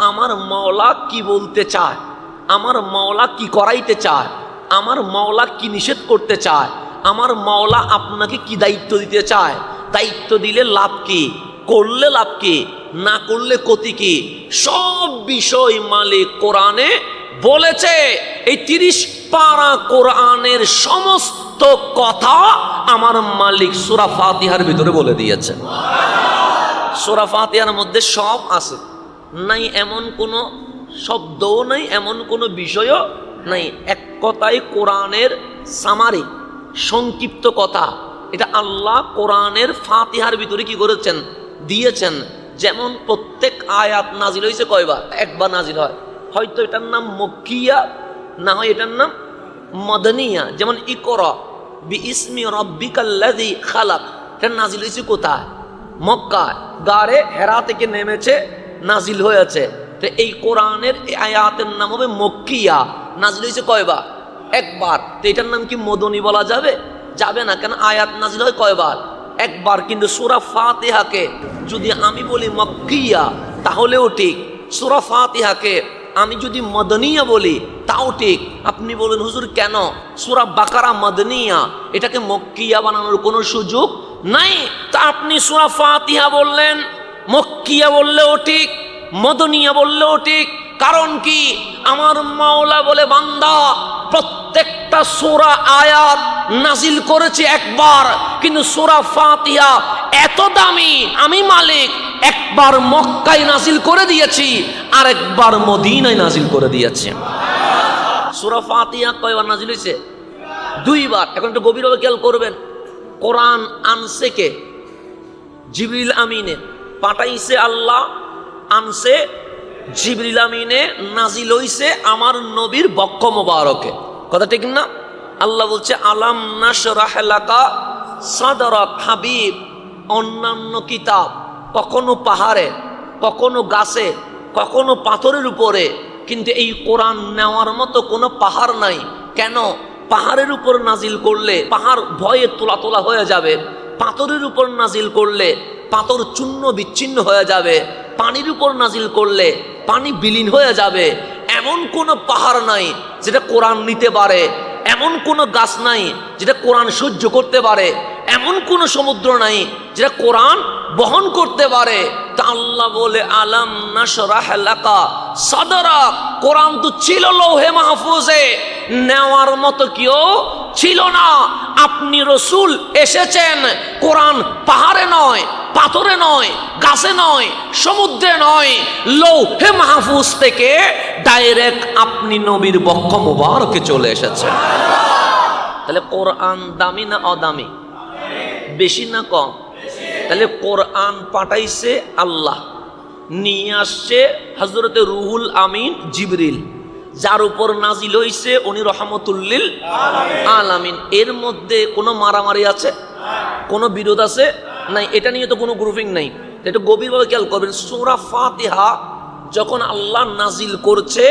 আমার মাওলা কি বলতে চায়? আমার মাওলা কি করাইতে চায়? আমার মাওলা কি নিষেধ করতে চায়? আমার মাওলা আপনাকে কি দায়িত্ব দিতে চায়? দায়িত্ব দিলে লাভ কি? করলে লাভ কি? না করলে ক্ষতি কি? সব বিষয় মালিক কোরআনে বলেছে। এই তিরিশ পারা কোরআনের সমস্ত কথা আমার মালিক সুরা ফাতিহার ভিতরে বলে দিয়েছে। সুরা ফাতিহার মধ্যে সব আছে। নাই এমন কোনো শব্দও নাই, এমন কোনো বিষয়ও নাই। এক কথায় কোরআনের সামারি সংক্ষিপ্ত কথা। এটা আল্লাহ কোরআনের ফাতিহার ভিতরে কি করেছেন? দিয়েছেন। যেমন প্রত্যেক আয়াত নাজিল হয়েছে কয়বার? একবার নাজিল হয়। হয়তো এটার নাম মক্কিয়া, না হয় এটার নাম মদনিয়া। যেমন ইকর বি ইসমি রব্বিকাল্লাযী খালাক। এটা নাজিল হয়েছে কোথায়? মক্কায়। গাড়ে হেরা থেকে নেমেছে নাজিল হয়েছে। তো এই কোরআনের আয়াতের নাম হবে মক্কিয়া। নাজিল হয়েছে কয়বার? একবার। তো এটার নাম কি মদনী বলা যাবে? যাবে না, কেন আয়াত নাজিল হয় কয়বার? একবার, কিন্তু সুরা ফাতিহাকে যদি আমি বলি মক্কিয়া, তাহলেও ঠিক। সুরা ফাতিহাকে আমি যদি মদনিয়া বলি, তাও ঠিক। আপনি বলেন, হুজুর, কেন? সুরা বাকারা মদনিয়া, এটাকে মক্কিয়া বানানোর কোনো সুযোগ নাই? তা আপনি সুরা ফাতিহা বললেন মক্কিয়া বললেও ঠিক, মদনিয়া বললেও ঠিক, কারণ কি? আমার মাওলা বলে, বান্দা, প্রত্যেকটা সোরা আয়াত নাজিল করেছে একবার, কিন্তু সোরা ফাতিহা এত দামি, আমি মালিক, একবার মক্কায় নাজিল করে দিয়েছি আর একবার মদিনায় নাজিল করে দিয়েছি। সোরা ফাতিহা কয়বার নাজিল হয়েছে? দুইবার। এখন একটু গভীরভাবে খেয়াল করবেন। কোরআন আনছে কে? জিবরিল আমিনে পাঠাইছে আল্লাহ, আনছে, জিবরিল আমিনে নাজিল হইছে আমার নবীর বক্ষ মোবারকে। কথা ঠিক না? আল্লাহ বলছে, আলাম নাশরাহ এলাকা সাদরক হাবিব। অন্যান্য কিতাব কখনো পাহাড়ে, কখনো গাছে, কখনো পাথরের উপরে, কিন্তু এই কোরআন নেওয়ার মতো কোনো পাহাড় নাই। কেন? পাহাড়ের উপর নাজিল করলে পাহাড় ভয়ে তোলা তোলা হয়ে যাবে। পাথরের উপর নাজিল করলে পাথর চূর্ণ বিচ্ছিন্ন হয়ে যাবে, পানির উপর নাজিল করলে পানি বিলীন হয়ে যাবে। এমন কোনো পাহাড় নাই যেটা কোরআন নিতে পারে, এমন কোনো গাছ নাই যেটা কোরআন সহ্য করতে পারে, এমন কোনো সমুদ্র নাই যেটা কোরআন বহন করতে পারে। তা আল্লাহ বলে, আলাম এলাকা সাদরা। কোরআন তো ছিল লৌহে মাহফুজে, নেওয়ার মতো কেউ ছিল না। আপনি রসুল এসেছেন। কোরআন পাহাড়ে নয়, পাথরে নয়, গাছে নয়, সমুদ্রে নয়। লৌহে মাহফুজ থেকে ডাইরেক্ট আপনি নবীর বক্ষ মোবারকে চলে এসেছেন। তাহলে কোরআন দামি না অদামি? বেশি না কম? তাহলে কোরআন পাঠাইছে আল্লাহ, নিয়ে আসছে হজরতে রুহুল আমিন জিবরিল। যার উপর নাজিল হইছে উনি রহমতুল্লিল আলামিন। এর মধ্যে কোনো মারামারি আছে? কোনো বিরোধ আছে? নাই, এটা নিয়ে তো কোনো গ্রুপিং নাই। এটা গভীরভাবে খেয়াল করবেন, সুরা ফাতিহা যখন আল্লাহ নাজিল করছে,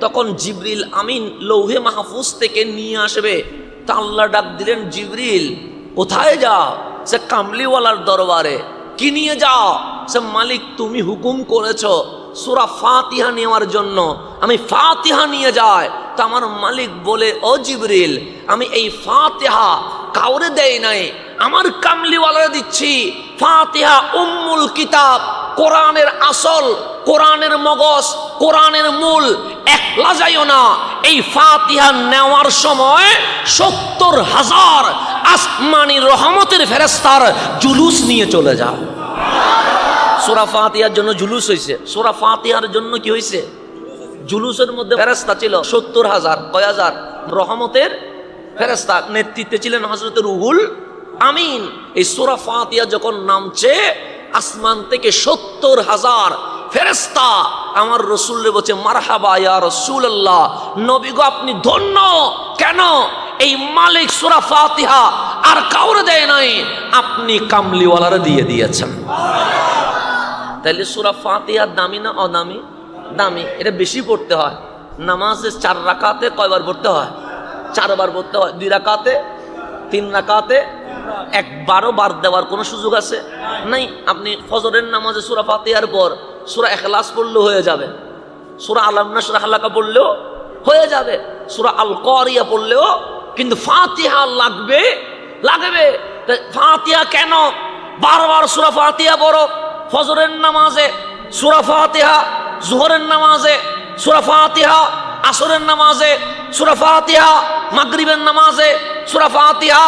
তখন জিবরিল আমিন লৌহে মাহফুজ থেকে নিয়ে আসবে। তা আল্লাহ ডাক দিলেন, জিবরিল, কোথায় যাও? সে কামলিওয়ালার দরবারে। কি নিয়ে যাও? সে মালিক, তুমি হুকুম করেছ সুরা ফাতিহা নেওয়ার জন্য। আমি ফাতিহা নিয়ে যাই। তা আমার মালিক বলে, ও জিবরিল, আমি এই ফাতিহা কাউরে দেয় নাই। আমার কামলিওয়ালারা দিচ্ছি। ফাতিহা উম্মুল কিতাব, কোরআনের আসল, কোরআনের মগজ, কোরআনের মূল। একলা যাইও না। এই ফাতিহা নেওয়ার সময় সত্তর হাজার আসমানি রহমতের ফেরেস্তার জুলুস নিয়ে চলে যায়। সোরা ফাতিহার জন্য জুলুস হয়েছে সোরা ফাতিহার জন্য কি হয়েছে জুলুসের মধ্যে ফেরেস্তা ছিল সত্তর হাজার, কয় হাজার। রহমতের ফেরেস্তা নেতৃত্বে ছিলেন হজরত রুহুল আমিন। এই সোরা ফাতিয়া যখন নামছে, আসমান থেকে সত্তর হাজার ফেরেস্তা আমার রসুল্লে বলছে, মারহাবা ইয়া রসুল আল্লাহ নবী গো আপনি ধন্য। কেন? এই মালিক সুরা ফাতিহা আর কাউরে দেয় নাই। আপনি কামলিওয়ালারা দিয়ে দিয়েছেন। তাহলে সুরা ফাতিহার দামি না অদামি? দামি, এটা বেশি পড়তে হয়। নামাজে চার রাকাতে কয়বার পড়তে হয়? চারবার পড়তে হয়। দুই রাকাতে, তিন রাকাতে, একবারও বার দেওয়ার কোনো সুযোগ আছে? নাই, আপনি ফজরের নামাজে সুরা ফাতিহার পর সুরা এখলাস পড়লেও হয়ে যাবে। সুরা আলামনা সুরা হালাকা পড়লেও হয়ে যাবে। সুরা আল করিয়া পড়লেও কিন্তু ফাতিহা লাগবে লাগবে। ফাতিহা কেন? বারবার সুরা ফাতিহা পড়ো। ফজরের নামাজে সুরা ফাতিহা জোহরের নামাজে, সুরা ফাতিহা, আসরের নামাজে, সুরা ফাতিহা, মাগরিবের নামাজে, সুরা ফাতিহা,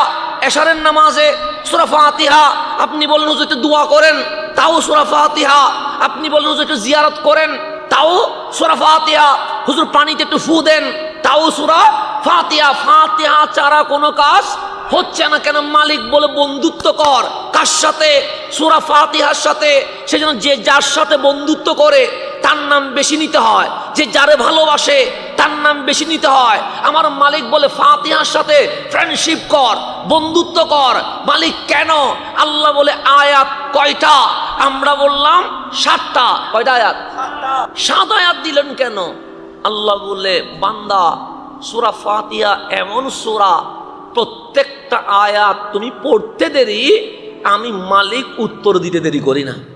এশারের নামাজে, সুরা ফাতিহা, আপনি বললেন হুজুর একটু দোয়া করেন, তাও সুরা ফাতিহা, আপনি বললেন হুজুর একটু জিয়ারত করেন, তাও সুরা ফাতিহা, হুজুর পানিতে একটু ফু দেন, তাও সুরা ফাতিহা ফাতিহা ছাড়া কোনো কাজ হচ্ছে না, কেন মালিক বলে বন্ধুত্ব কর, কার সাথে? সুরা ফাতিহার সাথে, সেজন্য যে যার সাথে বন্ধুত্ব করে তার নাম বেশি নিতে হয়। যে যারে ভালোবাসে তার নাম বেশি নিতে হয়। আমার মালিক বলে ফাতিহার সাথে ফ্রেন্ডশিপ কর বন্ধুত্ব কর। মালিক কেন? আল্লাহ বলে আয়াত কয়টা? আমরা বললাম সাতটা। কয়টা আয়াত? সাত আয়াত দিলেন কেন? আল্লাহ বলে বান্দা সুরা ফাতিয়া এমন সুরা প্রত্যেকটা আয়াত তুমি পড়তে দেরি আমি মালিক উত্তর দিতে দেরি করি না।